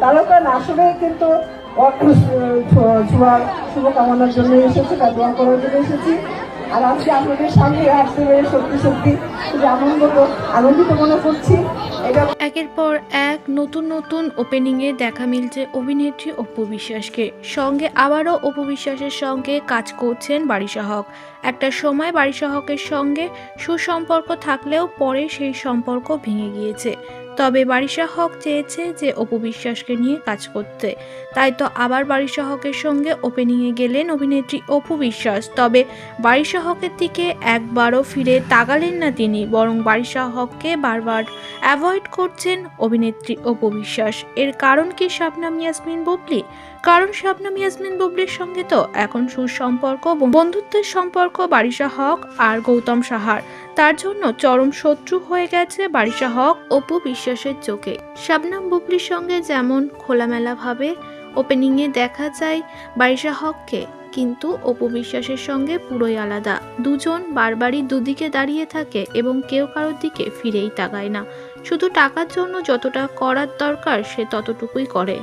তাহলে না আসলে কিন্তু ছোঁয়ার শুভকামনার জন্য এসেছি বা দোয়া করার জন্য এসেছি। আর আজকে আপনাদের সামনে আসতে পেরে সত্যি সত্যি খুবই আনন্দ আনন্দিত মনে করছি। একের পর এক নতুন নতুন ওপেনিংয়ে দেখা মিলছে অভিনেত্রী অপু বিশ্বাসকে। সঙ্গে আবারও অপু বিশ্বাসের সঙ্গে কাজ করছেন বারিশা হক একটা সময় বারিশা হকের সঙ্গে সুসম্পর্ক থাকলেও পরে সেই সম্পর্ক ভেঙে গিয়েছে। তবে বারিশা হক চেয়েছে যে অপু বিশ্বাসকে নিয়ে কাজ করতে। তাই তো আবার বারিশা হকের সঙ্গে ওপেনিংয়ে গেলেন অভিনেত্রী অপু বিশ্বাস। তবে বারিশা হকের দিকে একবারও ফিরে তাকালেন না তিনি, বরং বারিশা হককে বারবার অ্যাভয়েড করছেন অভিনেত্রী অপু বিশ্বাস। এর কারণ কি শাবনাম ইয়াসমিন বুবলি? কারণ শাবনাম ইয়াসমিন বুবলির সঙ্গে তো এখন সুসম্পর্ক, বন্ধুত্বের সম্পর্ক বারিশা হক আর গৌতম সাহার। তার জন্য চরম শত্রু হয়ে গেছে বারিশা হক অপু বিশ্বাসের চোখে। শাবনাম বুবলির সঙ্গে যেমন খোলামেলাভাবে ওপেনিংয়ে দেখা যায় বারিশা হককে, কিন্তু অপু বিশ্বাসের সঙ্গে পুরোই আলাদা। দুজন বারবারই দুদিকে দাঁড়িয়ে থাকে এবং কেউ কারোর দিকে ফিরেই তাকায় না। শুধু টাকার জন্য যতটা করার দরকার সে ততটুকুই করে।